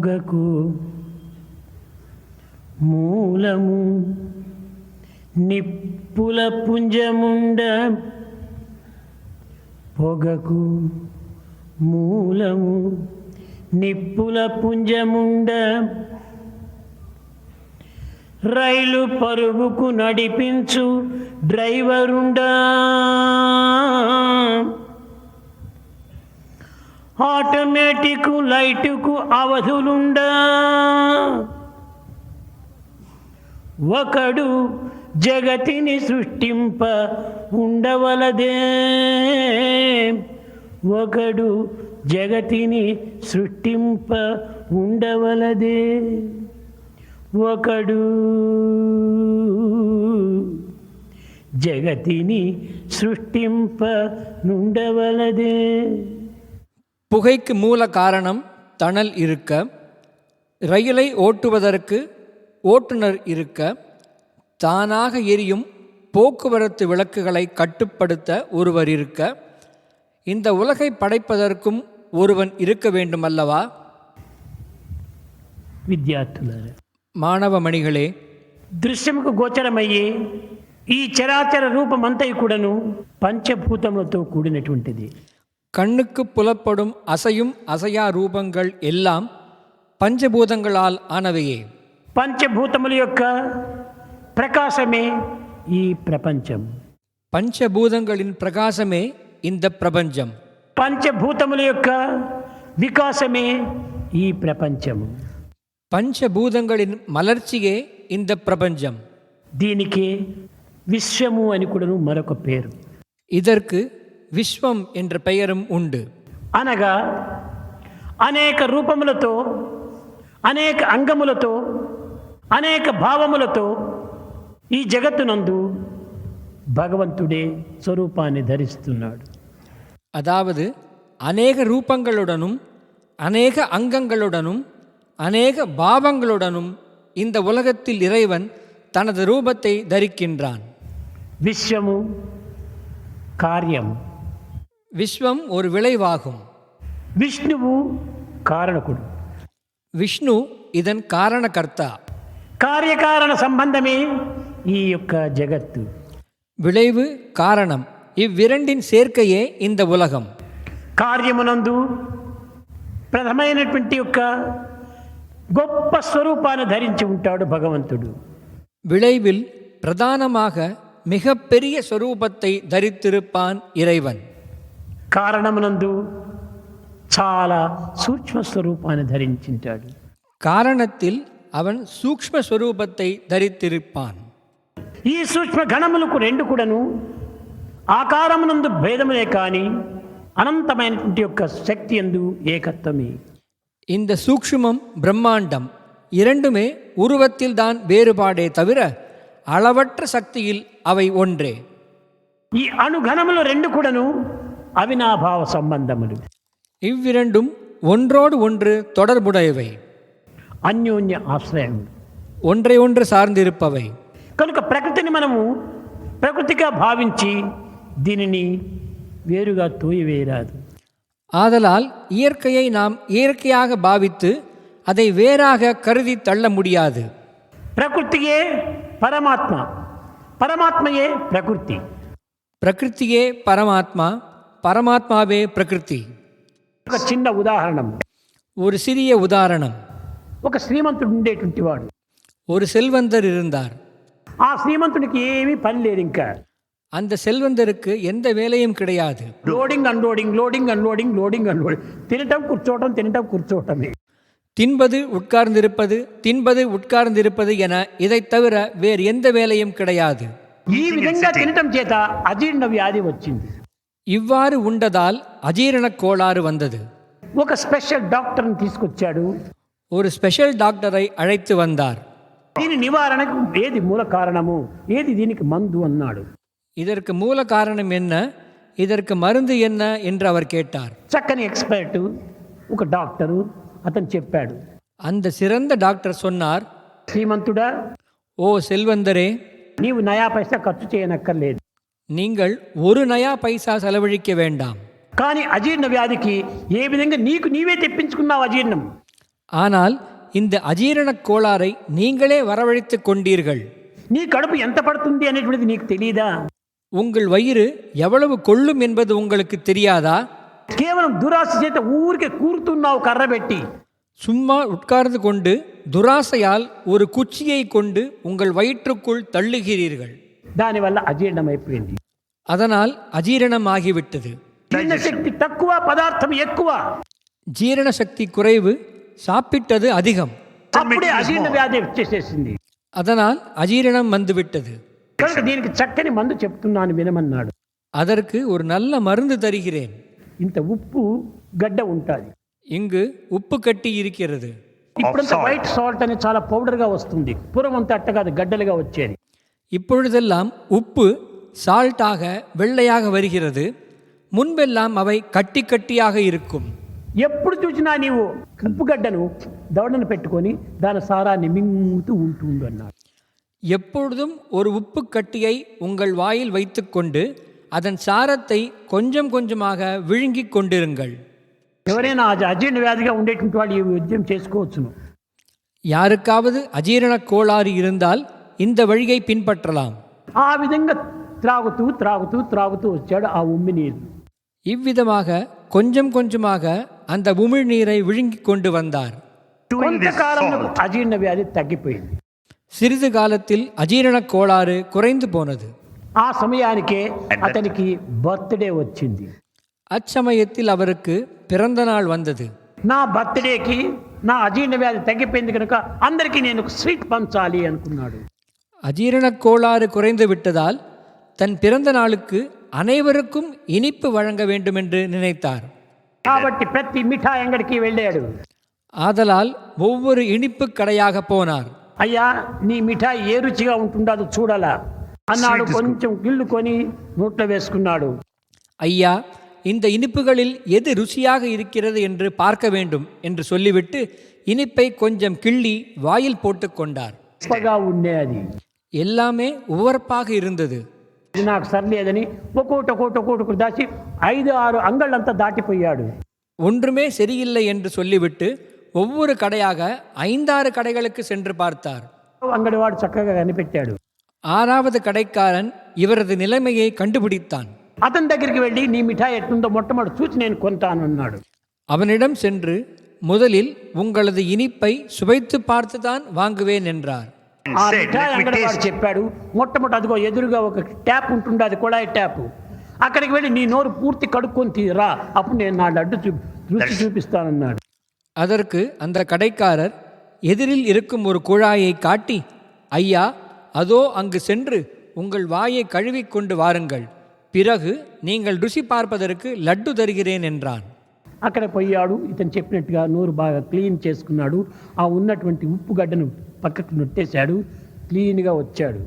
పొగకు మూలము. నిప్పుల పుంజముండ పొగకు మూలము. నిప్పుల పుంజముండ రైలు పరుగుకు నడిపించు డ్రైవరుండా. ఆటోమేటిక్ లైటుకు అవధులుండ. ఒకడు జగతిని సృష్టింప ఉండవలదే. ఒకడు జగతిని సృష్టింప ఉండవలదే. ఒకడు జగతిని సృష్టింప నుండవలదే. புகைக்கு மூல காரணம் தணல் இருக்க ரயிலை ஓட்டுவதற்கு ஓட்டுநர் இருக்க தானாக எரியும் போக்குவரத்து விளக்குகளை கட்டுப்படுத்த ஒருவர் இருக்க இந்த உலகை படைப்பதற்கும் ஒருவன் இருக்க வேண்டுமல்லவா విద్యార్థులారా மாணவ மணிகளே దృశ్యముకు గోచరమయ్యే ఈ చరాచర రూపమంతయు కూడాను పంచభూతములతో కూడినటువంటిది கண்ணுக்கு புலப்படும் அசையும் அசையா ரூபங்கள் எல்லாம் பஞ்சபூதங்களால் ஆனவையே పంచభూతముల యొక్క ప్రకాశమే ఈ ప్రపంచం பஞ்சபூதங்களின் பிரகாசமே இந்த பிரபஞ்சம் పంచభూతముల యొక్క వికాసమే ఈ ప్రపంచము பஞ்சபூதங்களின் மலர்ச்சியே இந்த பிரபஞ்சம் దీనికి విశ్వము అని కూడాను మరొక పేరు இதற்கு விஸ்வம் என்ற பெயரும் உண்டு అనగా అనేక రూపములతో అనేక అంగములతో అనేక భావములతో ఈ జగత్తునందు భగవంతుడే స్వరూపాన్ని ధరిస్తున్నాడు அதாவது அநேக ரூபங்களுடனும் அநேக அங்கங்களுடனும் அநேக பாவங்களுடனும் இந்த உலகத்தில் இறைவன் தனது ரூபத்தை தரிக்கின்றான் విశ్వము కార్యము விஸ்வம் ஒரு விளைவாகும் విష్ణువు కారణకుడు விஷ்ணு இதன் காரணகர்த்தா కార్యకారణ సంబంధమే ఈ యొక్క జగత్తు விளைவு காரணம் இவ்விரண்டின் சேர்க்கையே இந்த உலகம் కార్యమునందు ప్రథమైనటువంటి యొక్క గొప్ప స్వరూపాన్ని ధరించి ఉంటాడు భగవంతుడు விளைவில் பிரதானமாக மிகப்பெரிய சொரூபத்தை தரித்திருப்பான் இறைவன் కారణమునందు చాలా సూక్ష్మ స్వరూపాన్ని ధరించింటాడు காரணத்தில் அவன் சூக்ஷ்ம ஸ்வரூபத்தை தரித்திருப்பான் ఈ సూక్ష్మ గణములకు రెండు కూడాను ఆకారమునందు భేదములే కానీ అనంతమైనటువంటి యొక్క శక్తి ఎందు ఏకత్వమే இந்த சூக்ஷ்மம் பிரம்மாண்டம் இரண்டுமே உருவத்தில்தான் வேறுபாடே தவிர அளவற்ற சக்தியில் அவை ஒன்றே ఈ అణుఘనములు రెండు కూడాను అవినాభావ సంబంధములు இவ்விரண்டும் ஒன்றோடு ஒன்று தொடர்புடையவை అన్యోన్య ఆశ్రయములు ஒன்றை ஒன்று சார்ந்திருப்பவை కనుక ప్రకృతిని మనము ప్రకృతిగా భావించి దీనిని వేరుగా తోయివేయరాదు ஆதலால் இயற்கையை நாம் இயற்கையாக பாவித்து அதை வேறாக கருதி தள்ள முடியாது ప్రకృతియే పరమాత్మ పరమాత్మయే ప్రకృతి பிரகிருத்தியே பரமாத்மா பரமாத்மாவே பிரகிருதி ఒక చిన్న ఉదాహరణ ஒரு சிறிய உதாரணம் ఒక శ్రీమంతుడు ఉండేటువంటి వాడు ஒரு செல்வந்தர் இருந்தார் ఆ శ్రీమంతుడికి ఏమీ పని లేదు ఇంకా அந்த செல்வந்தருக்கு எந்த வேலையும் கிடையாது loading unloading loading unloading loading unloading తినటం కూర్చోవటం తినటం కూర్చోవటమే தின்பது உட்கார்ந்திருப்பது தின்பது உட்கார்ந்திருப்பது என இதைத் தவிர வேறு எந்த வேலையும் கிடையாது ఈ విధంగా తినటం చేత అజీర్ణ వ్యాధి వచ్చింది இவ்வாறு உண்டதால் அஜீரணக் கோளாறு வந்தது ఒక స్పెషల్ డాక్టర్ని తీసుకొచ్చాడు ஒரு ஸ்பெஷல் டாக்டரை அழைத்து வந்தார் దీని నివారణకు ఏది మూల కారణము ఏది దీనికి మందు అన్నాడు இதற்கு மூல காரணம் என்ன இதற்கு மருந்து என்ன என்று அவர் கேட்டார் చక్కని ఎక్స్పర్ట్ ఒక డాక్టరు అతను చెప్పాడు அந்த சிறந்த டாக்டர் சொன்னார் శ్రీమంతుడా ஓ செல்வந்தரே నీవు నయా పైసా ఖర్చు చేయనక్కర్లేదు நீங்கள் ஒரு நயா பைசா செலவழிக்க வேண்டாம் కానీ అజీర్ణ వ్యాధికి ఏ విధంగా నీకు నీవే తెప్పించుకున్నావు అజీర్ణం ஆனால் இந்த அஜீரணக் கோளாறை நீங்களே வரவழைத்துக் கொண்டீர்கள் నీ కడుపు ఎంత పడుతుంది అనేటువంటిది నీకు తెలియదా உங்கள் வயிறு எவ்வளவு கொள்ளும் என்பது உங்களுக்கு தெரியாதா కేవలం దురాశ చేత ఊరికే కూరుతున్నావు కర్ర పెట్టి சும்மா உட்கார்ந்து கொண்டு துராசையால் ஒரு குச்சியை கொண்டு உங்கள் வயிற்றுக்குள் தள்ளுகிறீர்கள் దానివల్ల అజీర్ణం అయిపోయింది அதனால் அஜீரணம் ஆகிவிட்டது జీర్ణ శక్తి తక్కువ పదార్థం ఎక్కువ ஜீரண சக்தி குறைவு சாப்பிட்டது அதிகம் అప్పుడే అజీర్ణ వ్యాధి వచ్చేసేసింది அதனால் அஜீரணம் வந்துவிட்டது కనుక దీనికి చక్కని మందు చెప్తున్నాను వినమన్నాడు அதற்கு ஒரு நல்ல மருந்து தருகிறேன் ఇంత ఉప్పు గడ్డ ఉంటుంది இங்கு ఉప్పు కట్టి இருக்கிறது ఇప్పుడంతా వైట్ సాల్ట్ అని చాలా పౌడర్గా వస్తుంది పూర్వం అంతా అట్ట కాదు గడ్డలుగా వచ్చేది இப்பொழுதெல்லாம் உப்பு சால்ட்டாக வெள்ளையாக வருகிறது முன்பெல்லாம் அவை கட்டி கட்டியாக இருக்கும் ఎప్పుడు చూసినా నీవు ఉప్పు గడ్డను దవడను పెట్టుకొని దాని సారాన్ని మింగుతూ ఉంటుంది అన్నాడు எப்பொழுதும் ஒரு உப்பு கட்டியை உங்கள் வாயில் வைத்துக்கொண்டு அதன் சாரத்தை கொஞ்சம் கொஞ்சமாக விழுங்கிக் கொண்டிருங்கள் ఎవరైనా అది అజీర్ణ వ్యాధిగా ఉండేటువంటి వాళ్ళు ఈ ఉద్యమం చేసుకోవచ్చును யாருக்காவது அஜீரணக் கோளாறு இருந்தால் இந்த வழியை பின்பற்றலாம் ఆ విధంగా త్రాగుతూ త్రాగుతూ త్రాగుతూ వచ్చాడు ఆ ఉమ్మి నీరు இவ்விதமாக கொஞ்சம் கொஞ்சமாக அந்த உமிழ்நீரை விழுங்கிக் கொண்டு வந்தார் Doing this కొంతకాలంలో salt. అజీర్ణ వ్యాధి తగ్గిపోయింది சிறிது காலத்தில் அஜீரணக் கோளாறு குறைந்து போனது ఆ సమయానికే అతనికి బర్త్డే వచ్చింది அச்சமயத்தில் அவருக்கு பிறந்த நாள் வந்தது నా బర్త్డేకి నా అజీర్ణ వ్యాధి తగ్గిపోయింది కనుక అందరికీ నేను ఒక స్వీట్ పంచాలి అనుకున్నాడు அஜீரணக் கோளாறு குறைந்து விட்டதால் தன் பிறந்த நாளுக்கு அனைவருக்கும் இனிப்பு வழங்க வேண்டுமென்று நினைத்தார் కాబట్టి ప్రతి మిఠాయి అంగడికి వెళ్ళాడు ஆதலால் ஒவ்வொரு இனிப்பு கடையாக போனார் అయ్యా నీ మిఠాయి ఏ రుచిగా ఉంటుండదో చూడాలా అన్నాడు కొంచెం గిల్లుకొని నోట్లో వేసుకున్నాడు ஐயா இந்த இனிப்புகளில் எது ருசியாக இருக்கிறது என்று பார்க்க வேண்டும் என்று சொல்லிவிட்டு இனிப்பை கொஞ்சம் கிள்ளி வாயில் போட்டுக்கொண்டார் ఉప్పగా ఉండే అది எல்லாமே உவர்ப்பாக இருந்தது ఇది నాకు సరిలేదని ఒక్కోటి ఒక్కోటి ఒక్కోటి దాచి ఐదు ఆరు అంగళ్ళంతా దాటిపోయాడు ஒன்றுமே சரியில்லை என்று சொல்லிவிட்டு ஒவ்வொரு கடையாக ஐந்தாறு கடைகளுக்கு சென்று பார்த்தார் అంగడివాడు చక్కగా కనిపెట్టాడు ஆறாவது கடைக்காரன் இவரது நிலைமையை கண்டுபிடித்தான் అతని దగ్గరికి వెళ్ళి నీ మిఠాయి ఎట్లుందో మొట్టమొదటి చూసి నేను కొంటాను అన్నాడు அவனிடம் சென்று முதலில் உங்களது இனிப்பை சுவைத்து பார்த்துதான் வாங்குவேன் என்றார் And ఆ said, మిఠాయి let me అంగడివాడు taste. చెప్పాడు మొట్టమొదటి అదిగో ఎదురుగా ఒక ట్యాప్ ఉంటుంది అది కుళాయి ట్యాప్ అక్కడికి వెళ్ళి నీ నోరు పూర్తి కడుక్కొని తీరా అప్పుడు నేను నా లడ్డు చూ రుచి చూపిస్తానన్నాడు அதற்கு அந்த கடைக்காரர் எதிரில் இருக்கும் ஒரு குழாயை காட்டி ஐயா அதோ அங்கு சென்று உங்கள் வாயை கழுவிக்கொண்டு வாருங்கள் பிறகு நீங்கள் ருசி பார்ப்பதற்கு லட்டு தருகிறேன் என்றான் అక్కడ పోయాడు ఇతను చెప్పినట్టుగా నోరు బాగా క్లీన్ చేసుకున్నాడు ఆ ఉన్నటువంటి ఉప్పు గడ్డను పక్కకు నొట్టేశాడు క్లీన్గా వచ్చాడు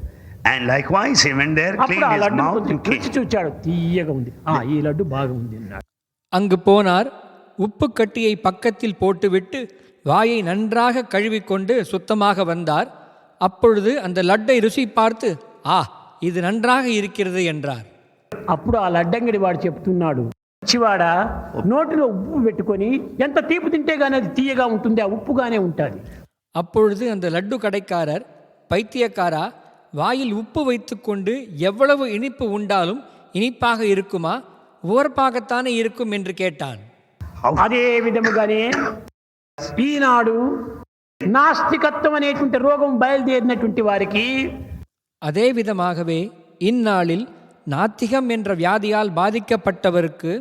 And likewise, he went there, అప్పుడు cleaned ఆ his లడ్డు mouth కొంచెం and came. రుచి చూచాడు తీయగా ఉంది ఆ ఈ లడ్డు బాగా ఉంది అన్నాడు அங்கு போனார் உப்பு கட்டியை பக்கத்தில் போட்டுவிட்டு வாயை நன்றாக கழுவிக்கொண்டு சுத்தமாக வந்தார் அப்பொழுது அந்த லட்டை ருசி பார்த்து ஆ இது நன்றாக இருக்கிறது என்றார் అప్పుడు ఆ లడ్డంగడి వాడు చెప్తున్నాడు చివాడ నోటిలో ఉప్పు పెట్టుకొని ఎంత తీపి తింటే గానీ అది తీయగా ఉంటుంది ఆ ఉప్పుగానే ఉంటుంది அப்பொழுது அந்த லட்டு கடைக்காரர் பைத்தியக்காரா வாயில் உப்பு வைத்துக்கொண்டு எவ்வளவு இனிப்பு உண்டாலும் இனிப்பாக இருக்குமா உவர்ப்பாகத்தானே இருக்கும் என்று கேட்டான் అదే విధముగానే ఈనాడు నాస్తికత్వం అనేటువంటి రోగం బయలుదేరినటువంటి వారికి அதே விதமாகவே இந்நாளில் நாத்திகம் என்ற வியாதியால் பாதிக்கப்பட்டவருக்கு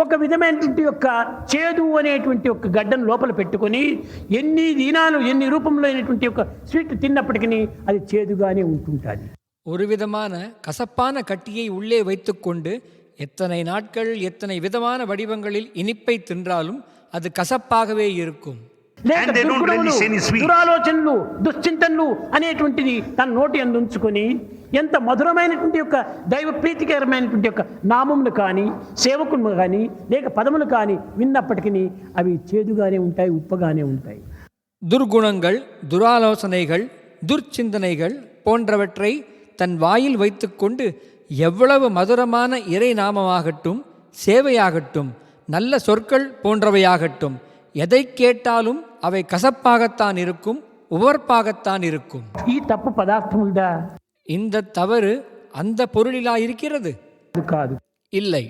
ఒక విధమైనటువంటి యొక్క చేదు అనేటువంటి ఒక గడ్డను లోపల పెట్టుకొని ఎన్ని దినాలు ఎన్ని రూపంలో అయినటువంటి ఒక స్వీట్ తిన్నప్పటికీ అది చేదుగానే ఉంటుంటుంది ஒரு விதமான கசப்பான கட்டியை உள்ளே வைத்துக்கொண்டு எத்தனை நாட்கள் எத்தனை விதமான வடிவங்களில் இனிப்பை தின்றாலும் அது கசப்பாகவே இருக்கும் లేక And they don't దుర్గుణములు, relish any sweet. దురాలోచనలు దుశ్చింతనలు అనేటువంటిది తన నోటి అందు ఉంచుకొని ఎంత మధురమైనటువంటి యొక్క దైవ ప్రీతికరమైనటువంటి యొక్క నామములు కానీ సేవకులు కానీ లేక పదములు కానీ విన్నప్పటికీ అవి చేదుగానే ఉంటాయి ఉప్పగానే ఉంటాయి துர்குணங்கள் துராலோசனைகள் துர்ச்சிந்தனைகள் போன்றவற்றை தன் வாயில் வைத்துக்கொண்டு எவ்வளவு மதுரமான இறை நாமமாகட்டும் சேவையாகட்டும் நல்ல சொற்கள் போன்றவையாகட்டும் எதை கேட்டாலும் அவை கசப்பாகத்தான் இருக்கும் உவர்ப்பாகத்தான் இருக்கும் ఈ తప్పు పదార్థం ఉందా இந்த தவறு அந்த பொருளிலா இருக்கிறது అది కాదు இல்லை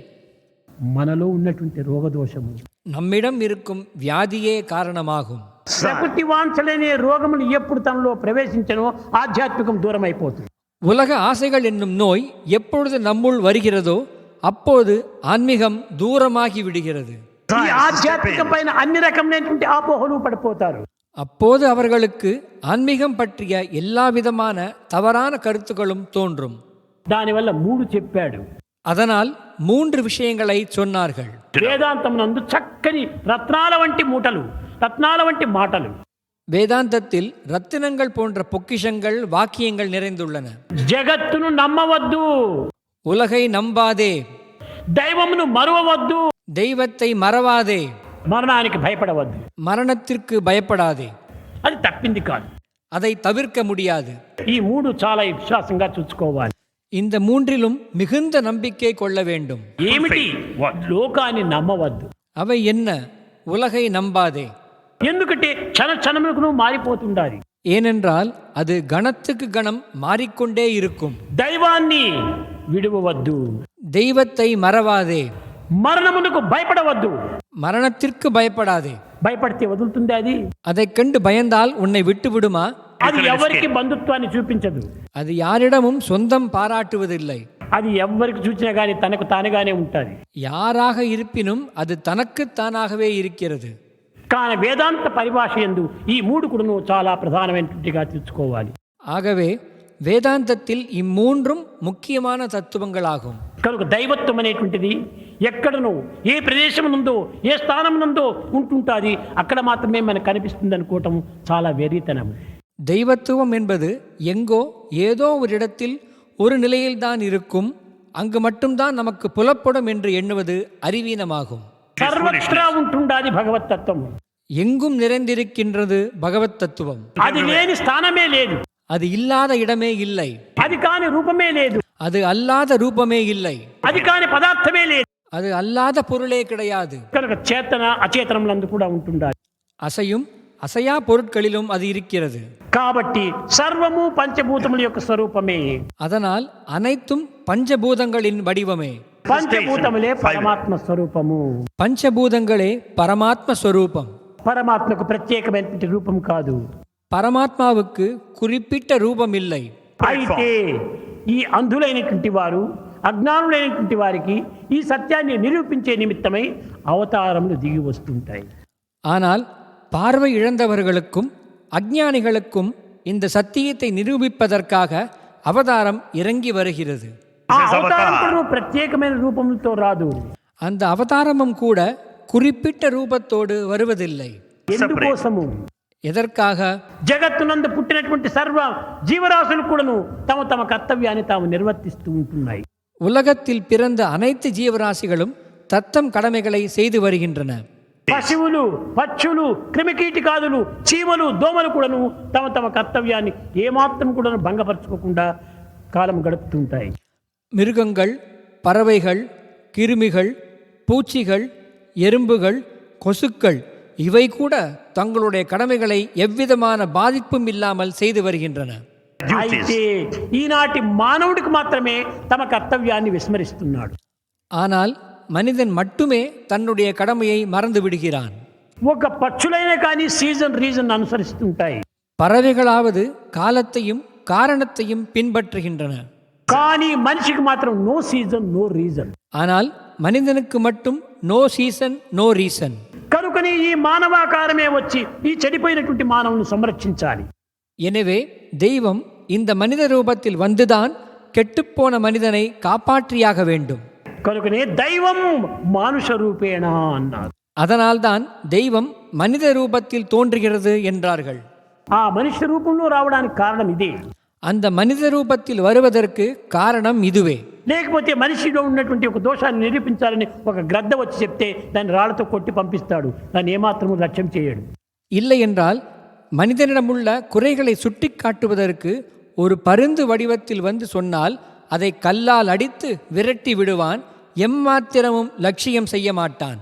మనలో ఉన్నటువంటి రోగదోషము நம்மிடம் இருக்கும் வியாதியே காரணமாகும் ప్రకృతి వాంఛలనే రోగములు ఎప్పుడు తనలో ప్రవేశించనో ఆధ్యాత్మికం దూరం అయిపోతుంది உலக ஆசைகள் என்னும் நோய் எப்பொழுது நம்முள் வருகிறதோ அப்போது ஆன்மீகம் தூரமாகி விடுகிறது ఈ ఆధ్యాత్మికం పైన అన్ని రకమైనటువంటి ఆపోహలు పడిపోతారు அப்போது அவர்களுக்கு ஆன்மீகம் பற்றிய எல்லா விதமான தவறான கருத்துக்களும் தோன்றும் దానివల్ల మూడు చెప్పాడు அதனால் மூன்று விஷயங்களை சொன்னார்கள் వేదాంతం నందు చక్కని రత్నాల వంటి మూటలు రత్నాల వంటి మాటలు வேதாந்தத்தில் ரத்தினங்கள் போன்ற பொக்கிஷங்கள் வாக்கியங்கள் நிறைந்துள்ளன జగత్తును నమ్మవద్దు உலகை நம்பாதே దైవమును మరువవద్దు தெய்வத்தை மறவாதே మరణానికి భయపడవద్దు மரணத்திற்கு பயப்படாதே అది తప్పింది కాదు அதை தவிர்க்க முடியாது ఈ మూడు చాలా విశ్వాసంగా చూసుకోవాలి இந்த மூன்றிலும் மிகுந்த நம்பிக்கை கொள்ள வேண்டும் ఏమిటి లోకాన్ని నమ్మవద్దు அவை என்ன உலகை நம்பாதே ఎందుకంటే క్షణ క్షణములకు నువ్వు మారిపోతుండాలి ஏனென்றால் அது கணத்துக்கு கணம் மாறிக்கொண்டே இருக்கும் దైవాన్ని విడువవద్దు தெய்வத்தை மறவாதே మరణమునకు భయపడవద్దు மரணத்திற்கு பயப்படாதே భయపడితే వదులుతుంది అది அதைக் கண்டு பயந்தால் உன்னை விட்டு விடுமா అది ఎవరికి బంధుత్వాన్ని చూపించదు அது யாரிடமும் சொந்தம் பாராட்டுவதில்லை అది ఎవరికి చూసినా కానీ తనకు తానుగానే ఉంటుంది யாராக இருப்பினும் அது தனக்குத்தானாகவே இருக்கிறது కానీ వేదాంత పరిభాష ఎందు ఈ మూడు కూడా నువ్వు చాలా ప్రధానమైనటువంటిగా తెచ్చుకోవాలి ஆகவே வேதாந்தத்தில் இம்மூன்றும் முக்கியமான தத்துவங்களாகும் కనుక దైవత్వం అనేటువంటిది ఎక్కడనో ఏ ప్రదేశమునందో ఏ స్థానమునందో ఉంటుంటుంది అక్కడ మాత్రమే మనకు కనిపిస్తుంది అనుకోవటం చాలా వెర్రితనం தெய்வத்துவம் என்பது எங்கோ ஏதோ ஒரு இடத்தில் ஒரு நிலையில்தான் இருக்கும் அங்கு மட்டும்தான் நமக்கு புலப்படும் என்று எண்ணுவது அறிவீனமாகும் సర్వత్రా ఉంటుండాది భగవతత్వం எங்கும் நிறைந்திருக்கின்றது பகவத் தத்துவம் అది లేని స్థానమే లేదు அது இல்லாத இடமே இல்லை అది కాని రూపమే లేదు அது அல்லாத ரூபமே இல்லை అది కాని పదార్థమే లేదు அது அல்லாத பொருளே கிடையாது சேத்தனா அச்சேத்தனம்లందు కూడా ఉంటుందా అసయం అసయా పొరుట్களிலும் அது இருக்கிறது కాబట్టి సర్వము పంచభూతముల యొక్క స్వరూపమే அதனால் அனைத்தும் பஞ்சபூதங்களின் வடிவமே పంచభూతములే పరమాత్మ స్వరూపము పంచభూతంగలే పరమాత్మ స్వరూపం పరమాత్మకు ప్రత్యేకమైనటువంటి రూపం కాదు పరమాత్మావుకు குறிப்பிட்ட రూపం இல்லை అయితే ఈ అంధులైనటువంటి వారు అజ్ఞానులైనటువంటి వారికి ఈ సత్యాన్ని నిరూపించే నిమిత్తమై అవతారములు దిగి వస్తుంటాయి ஆனால் பார்வை இழந்தவர்களுக்கும் அஞ்ஞானிகளுக்கும் இந்த சத்தியத்தை நிரூபிப்பதற்காக அவதாரம் இறங்கி வருகிறது ఆ అవతారం కూడా ప్రత్యేకమైన రూపంతో రాదు அந்த அவதாரமும் கூட குறிப்பிட்ட ரூபத்தோடு வருவதில்லை ఎందుకోసము எதற்காக జగత్తునందు పుట్టినటువంటి సర్వ జీవరాశులు కూడాను తమ తమ కర్తవ్యాన్ని తాము నిర్వర్తిస్తూ ఉంటున్నాయి உலகத்தில் பிறந்த அனைத்து ஜீவராசிகளும் தத்தம் கடமைகளை செய்து வருகின்றன పశువులు పక్షులు క్రిమికీటకాదులు చీమలు దోమలు కూడాను తమ తమ కర్తవ్యాన్ని ఏమాత్రం కూడాను భంగపరచుకోకుండా కాలం గడుపుతుంటాయి மிருகங்கள் பறவைகள் கிருமிகள் பூச்சிகள் எறும்புகள் கொசுக்கள் இவை கூட தங்களுடைய கடமைகளை எவ்விதமான பாதிப்பும் இல்லாமல் செய்து வருகின்றன duties. అయితే ఈనాటి మానవుడికి మాత్రమే తమ కర్తవ్యాన్ని విస్మరిస్తున్నాడు ஆனால் மனிதன் மட்டுமே தன்னுடைய கடமையை மறந்து விடுகிறான் ఒక పక్షులైనా కానీ సీజన్ రీజన్ అనుసరిస్తుంటాయి பறவைகளாவது காலத்தையும் காரணத்தையும் பின்பற்றுகின்றன కానీ మనిషికి మాత్రం నో సీజన్ నో రీజన్ ஆனால் மனிதனுக்கு மட்டும் நோ சீசன் நோ ரீசன் కనుకని ఈ మానవాకారమే వచ్చి ఈ చెడిపోయినటువంటి మానవుని సంరక్షించాలి எனவே தெய்வம் இந்த மனித ரூபத்தில் வந்துதான் கெட்டுப்போன மனிதனை காப்பாற்றியாக வேண்டும் కనుకనే దైవం మానుష రూపేణ అన్నారు அதனால்தான் தெய்வம் மனித ரூபத்தில் தோன்றுகிறது என்றார்கள் ఆ మనిషి రూపంలో రావడానికి కారణం ఇదే அந்த மனித ரூபத்தில் வருவதற்கு காரணம் இதுவே లేకపోతే మనిషిలో ఉన్నటువంటి ఒక దోషాన్ని నిరూపించాలని ఒక గ్రద్ద వచ్చి చెప్తే దాన్ని రాళ్లతో కొట్టి పంపిస్తాడు దాన్ని ఏమాత్రము లక్ష్యం చేయడు இல்லை என்றால் மனிதனிடமுள்ள குறைகளை சுட்டி காட்டுவதற்கு ஒரு பருந்து வடிவத்தில் வந்து சொன்னால் அதை கல்லால் அடித்து விரட்டி விடுவான் எம்மாத்திரமும் லட்சியம் செய்ய மாட்டான்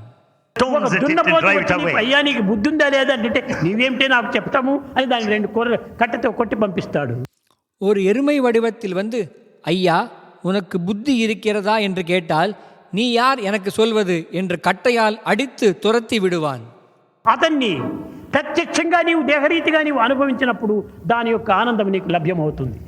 stones ఒక at it and దున్నపోతు drive it వచ్చి నీకు, away. అయ్యా నీకు బుద్ధి ఉందా లేదా అంటే నీవేమిటే నాకు చెప్తాము అని దానికి రెండు కూర కట్టెతో కొట్టి పంపిస్తాడు ஒரு எருமை வடிவத்தில் வந்து ஐயா உனக்கு புத்தி இருக்கிறதா என்று கேட்டால் நீ யார் எனக்கு சொல்வது என்று கட்டையால் அடித்து துரத்தி விடுவான் అతన్ని ప్రత్యక్షంగా నీవు దేహరీతిగా నీవు అనుభవించినప్పుడు దాని యొక్క ఆనందం నీకు లభ్యమవుతుంది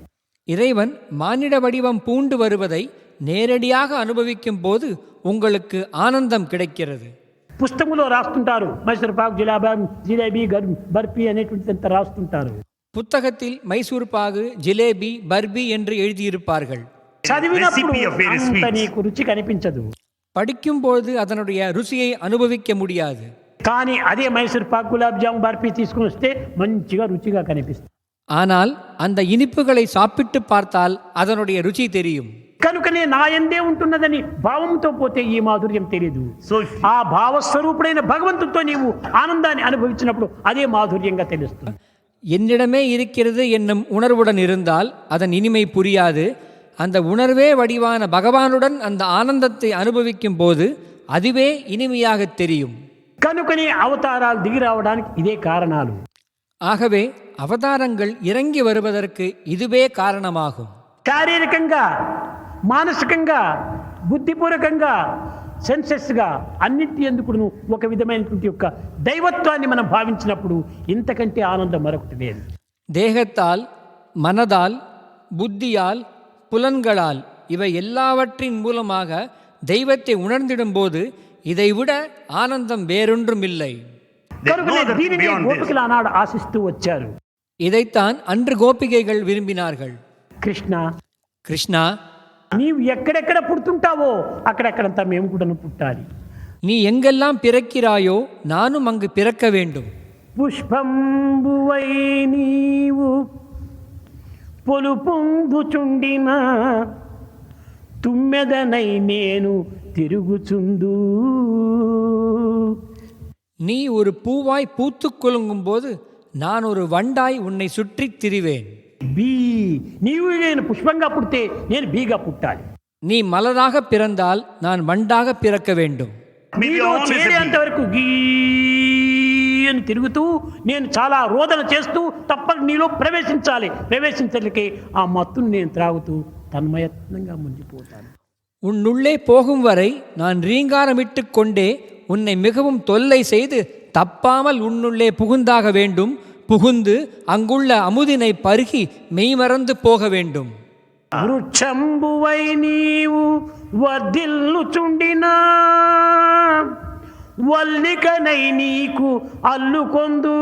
இறைவன் மானிட வடிவம் பூண்டு வருவதை நேரடியாக அனுபவிக்கும் போது உங்களுக்கு ஆனந்தம் கிடைக்கிறது పుస్తకంలో రాస్తుంటారు మైసూర్ పాక్ జిలాబా జిలేబీ గర్ బర్ఫీ అనేటువంటిది అంతా రాస్తుంటారు புத்தகத்தில் மைசூர் பாகு ஜிலேபி பர்பி என்று எழுதியிருப்பார்கள் చదివినప్పుడు Recipe of various అంత sweets. నీకు రుచి కనిపించదు படிக்கும்போது அதனுடைய ருசியை அனுபவிக்க முடியாது కానీ అదే మైసూర్ పాక్ గులాబ్ జామ్ బర్ఫీ తీసుకుని వస్తే మంచిగా రుచిగా కనిపిస్తుంది. ஆனால் அந்த இனிப்புகளை சாப்பிட்டு பார்த்தால் அதனுடைய ருచి தெரியும். కనుకనే నా ఎందే ఉంటున్నదని భావంతో పోతే ఈ మాధుర్యం తెలియదు సో ఆ భావస్వరూపుడైన భగవంతుతో నీవు ఆనందాన్ని అనుభవించినప్పుడు అదే మాధుర్యంగా తెలుస్తుంది. என்னிடமே இருக்கிறது என்னும் உணர்வுடன் இருந்தால் அதன் இனிமை புரியாது. அந்த உணர்வே வடிவான பகவானுடன் அந்த ஆனந்தத்தை அனுபவிக்கும் போது அதுவே இனிமையாக தெரியும். కనుకనే అవతారాలు దిగి రావడానికి ఇదే కారణాలు ஆகவே அவதாரங்கள் இறங்கி வருவதற்கு இதுவே காரணமாகும் శారీరకంగా మానసికంగా బుద్ధిపూర్వకంగా సెన్సెస్గా అన్నింటి ఎందుకు ఒక విధమైనటువంటి యొక్క దైవత్వాన్ని మనం భావించినప్పుడు ఇంతకంటే ఆనందం మరొకటి లేదు தேகத்தால் மனதால் புத்தியால் புலன்களால் இவை எல்லாவற்றின் மூலமாக தெய்வத்தை உணர்ந்திடும்போது இதைவிட ஆனந்தம் வேறொன்றும் இல்லை there's no కనుకనే other thing దీనిని beyond this. గోపికలు ఆనాడు ఆశిస్తూ వచ్చారు இதைத்தான் அன்று கோபிகைகள் விரும்பினார்கள் కృష్ణ கிருஷ்ணா నీవు ఎక్కడెక్కడ పుడుతుంటావో అక్కడెక్కడంతా మేము కూడా పుట్టాలి நீ எங்கெல்லாம் பிறக்கிறாயோ நானும் அங்கு பிறக்க வேண்டும் పుష్పంబువై నీవు పొలు పొందుచుండిన తుమ్మెదనై నేను తిరుగుచుందు நீ ஒரு பூவாய் பூத்துக் குலுங்கும் போது நான் ஒரு வண்டாய் உன்னை சுற்றித் திரிவேன் బీ నీవు నేను పుష్పంగా పుడితే నేను బీగా పుట్టాలి நீ மலராக பிறந்தால் நான் வண்டாக பிறக்க வேண்டும் Maybe నీలో always a bee. చేరేంత వరకు గీ అని తిరుగుతూ నేను చాలా రోదన చేస్తూ తప్పక నీలో ప్రవేశించాలి ప్రవేశించడానికి ఆ మత్తును నేను త్రాగుతూ తన్మయత్నంగా ముంచిపోతాను உன்னுள்ளே போகும் வரை நான் ரீங்காரமிட்டுக் கொண்டே உன்னை மிகவும் தொல்லை செய்து தப்பாமல் உன்னுள்ளே புகுந்தாக வேண்டும் புகுந்து அங்குள்ள அமுதினை பருகி மெய்மறந்து போக வேண்டும் వృక్షంబువై నీవు వర్ధిల్లుచుండినా వల్లికనై నీకు అల్లుకొందు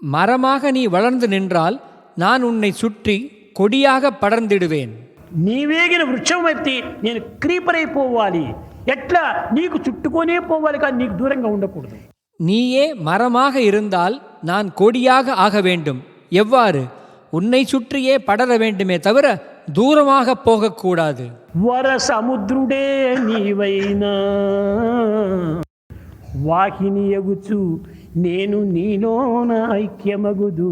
மரமாக நீ வளர்ந்து நின்றால் நான் உன்னை சுற்றி கொடியாக படர்ந்திடுவேன் నీవేగిన వృక్షం అయితే నేను క్రీపర్ అయిపోవాలి ఎట్లా నీకు చుట్టుకొనే పోవాలి కానీ నీకు దూరంగా ఉండకూడదు நீயே மரமாக இருந்தால் நான் கொடியாக ஆக வேண்டும் எவ்வாறு உன்னை சுற்றியே படர வேண்டுமே தவிர தூரமாக போகக்கூடாது వర సముద్రుడే నీవైనా వాహిని ఎగుచు నేను నీలోన ఐక్యమగుదు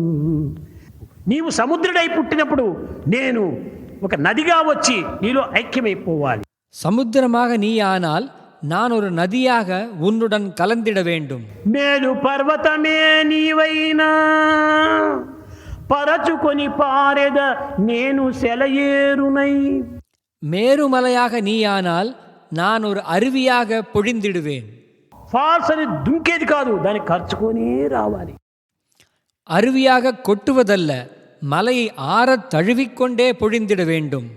నీవు సముద్రుడై పుట్టినప్పుడు నేను ఒక నదిగా వచ్చి నీలో ఐక్యమైపోవాలి சமுத்திரமாக நீ ஆனால் நான் ஒரு நதியாக உன்னுடன் கலந்திட வேண்டும் మేలు పర్వతమే నీవైనా పరచుకొని పారెద నేను సెలయేరునై மேருமலையாக நீயானால் நான் ஒரு அருவியாக பொழிந்திடுவேன் ఫాల్స్ అని దుంకేది కాదు దాన్ని ఖర్చుకొనే రావాలి அருவியாக கொட்டுவதல்ல மலையை ஆறத் தழுவிக்கொண்டே பொழிந்திட வேண்டும்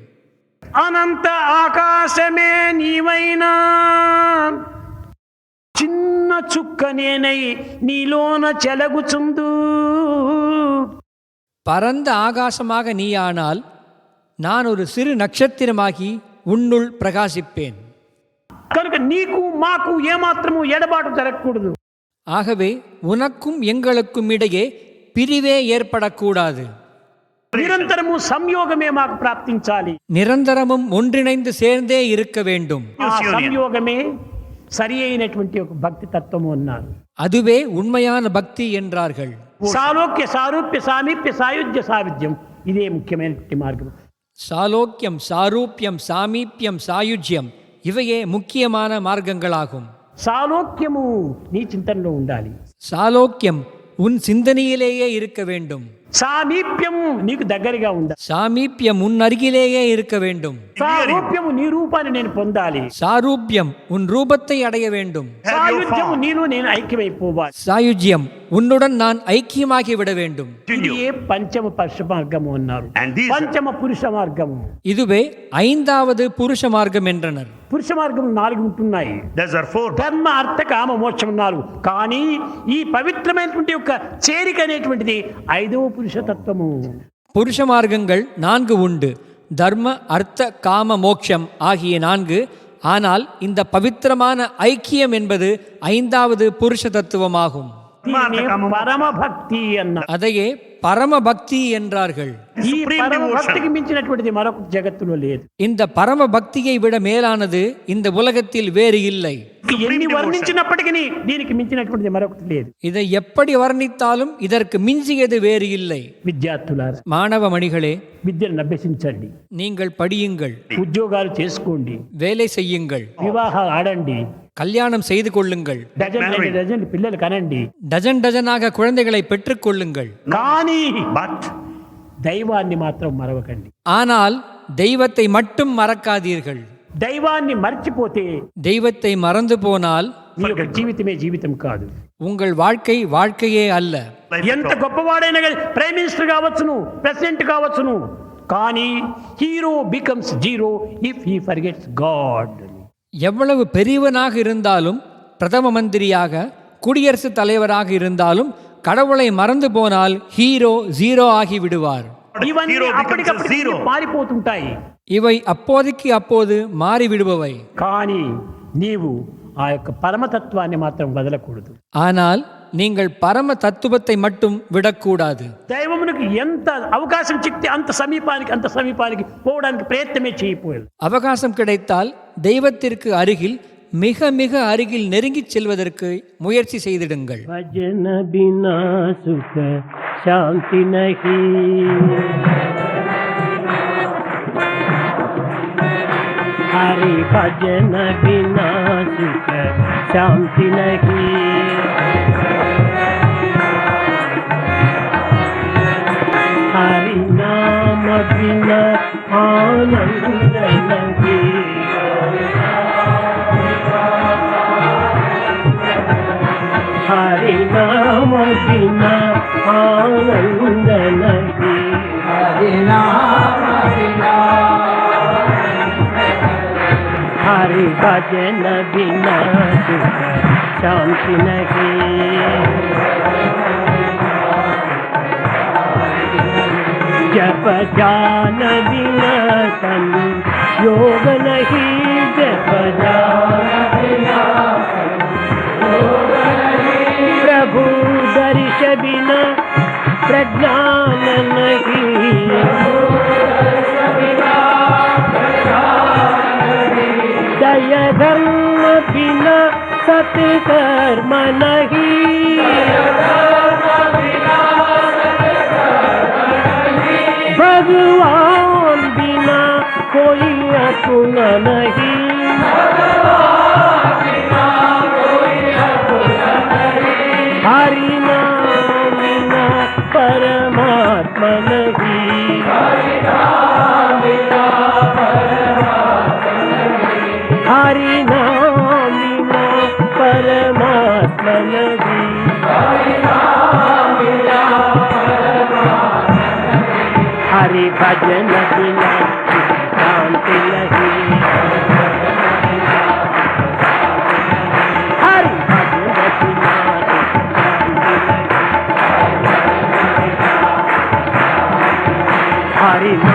అనంత ఆకాశమే నీవైనా చిన్న చుక్క నేనై నీలోన చెలగుచుందు பரந்த ஆகாசமாக நீயானால் நான் ஒரு சிறு நட்சத்திரமாகி உன்னுள் பிரகாசிப்பேன் కనుక నీకు మాకు ఏమాత్రము ఎడబాటు జరగకూడదు ஆகவே உனக்கும் எங்களுக்கும் இடையே பிரிவே ஏற்படக்கூடாது నిరంతరము సంయోగమే మాకు ప్రాప్తించాలి நிரந்தரமும் ஒன்றிணைந்து சேர்ந்தே இருக்க வேண்டும் ఆ union. సంయోగమే సరి అయినటువంటి ఒక భక్తి తత్వము అన్నారు அதுவே உண்மையான பக்தி என்றார்கள் సాలోక్య సారూప్య సామీప్య సాయుధ్య సావిధ్యం ఇదే ముఖ్యమైనటువంటి మార్గం சாலோக்கியம் சாரூப்பியம் சாமீப்பியம் சாயுஜ்யம் இவையே முக்கியமான மார்க்கங்களாகும் సాలోక్యము నీ చింతనలో ఉండాలి சாலோக்கியம் உன் சிந்தனையிலேயே இருக்க வேண்டும் సామీప్యము నీకు దగ్గరగా ఉండాలి சாமீப்பியம் உன் அருகிலேயே இருக்க வேண்டும் సారూప్యము నీ రూపాన్ని నేను పొందాలి சாரூபியம் உன் ரூபத்தை அடைய வேண்டும் Have your సాయుధ్యము form. నీలో నేను ఐక్యమైపోవాలి சாயுஜ்யம் உன்னுடன் நான் ஐக்கியமாகி விட வேண்டும் ఇది Continue. ఏ పంచమ పురుష మార్గము అన్నారు And these- పంచమ పురుష మార్గము இதுவே ஐந்தாவது புருஷ மார்க்கம் என்றனர் పురుష మార్గం నాలుగు ఉంటున్నాయి Those are four. ధర్మ అర్థ కామ మోక్షం ఉన్నారు కానీ ఈ పవిత్రమైనటువంటి యొక్క చేరిక అనేటువంటిది ఐదవ పురుషతత్వము புருஷ மார்க்கங்கள் நான்கு உண்டு தர்ம அர்த்த காம மோக்ஷம் ஆகிய நான்கு ஆனால் இந்த பவித்திரமான ஐக்கியம் என்பது ஐந்தாவது புருஷ தத்துவமாகும் దీనినే పరమ భక్తి అన్న அதையே பரம பக்தி என்றார்கள் ఈ Supreme పరమ devotion. భక్తికి మించినటువంటిది మరొక జగత్తులో లేదు இந்த பரம பக்தியை விட மேலானது இந்த உலகத்தில் வேறு இல்லை ఎన్ని వర్ణించినప్పటికీ దీనికి మించినటువంటిది మరొకటి లేదు இதை எப்படி வர்ணித்தாலும் இதற்கு மிஞ்சியது வேறு இல்லை విద్యార్థులారా மாணவ மணிகளே విద్యను అభ్యసించండి நீங்கள் படியுங்கள் ఉద్యోగాలు చేసుకోండి வேலை செய்யுங்கள் వివాహాలు ఆడండి கல்யாணம் செய்து கொள்ளுங்கள் డజన్ పిల్లలు కనండి டஜன் டஜனாக குழந்தைகளை பெற்றுக்கொள்ளுங்கள் కానీ But దైవాన్ని మాత్రం మరవకండి ஆனால் தெய்வத்தை மட்டும் மறக்காதீர்கள் దైవాన్ని మర్చిపోతే தெய்வத்தை மறந்து போனால் మీ యొక్క జీవితమే జీవితం కాదు உங்கள் வாழ்க்கை வாழ்க்கையே அல்ல ఎంత గొప్పవాడైనా కానీ ప్రైమ్ మినిస్టర్ కావచ్చును ప్రెసిడెంట్ కావచ్చును కానీ hero becomes zero if he forgets God எவ்வளவு பெரியவனாக இருந்தாலும் பிரதம மந்திரியாக குடியரசுத் தலைவராக இருந்தாலும் கடவுளை மறந்து போனால் ஹீரோ ஜீரோ ஆகி விடுவார் ఇవన్నీ Hero becomes a అప్పటికప్పుడు zero. మారిపోతుంటాయి இவை அப்போதைக்கு அப்போது மாறி விடுபவை కానీ నీవు ఆ యొక్క పరమతత్వాన్ని మాత్రం వదలకూడదు ஆனால் நீங்கள் பரம தத்துவத்தை மட்டும் விடக்கூடாது దైవమునికి ఎంత అవకాశం చిక్తే అంత సమీపానికి అంత సమీపానికి పోవడానికి ప్రయత్నమే చేయకపోయాడు அவகாசம் கிடைத்தால் தெய்வத்திற்கு அருகில் மிக மிக அருகில் நெருங்கிச் செல்வதற்கு முயற்சி செய்திடுங்கள் భజన బినా సుఖ శాంతి నహి హరి భజన బినా సుఖ శాంతి నహి హరినామసిన ఆనందన హరి భజన బినా శాంతి నగే जप जान बिना तन योग नहीं जप प्रभु दर्श बिना प्रज्ञान عدنان नहीं शांति नहीं ہی ہر ہر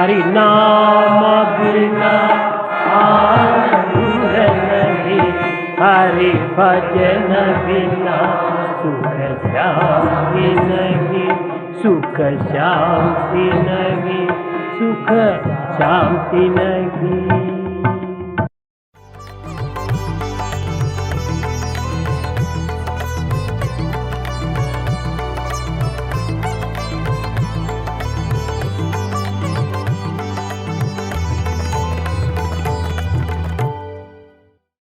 हरि नाम बिना आनंद नहीं हरि भजन बिना सुख शांति नहीं, सुख शांति नहीं, सुख शांति नहीं।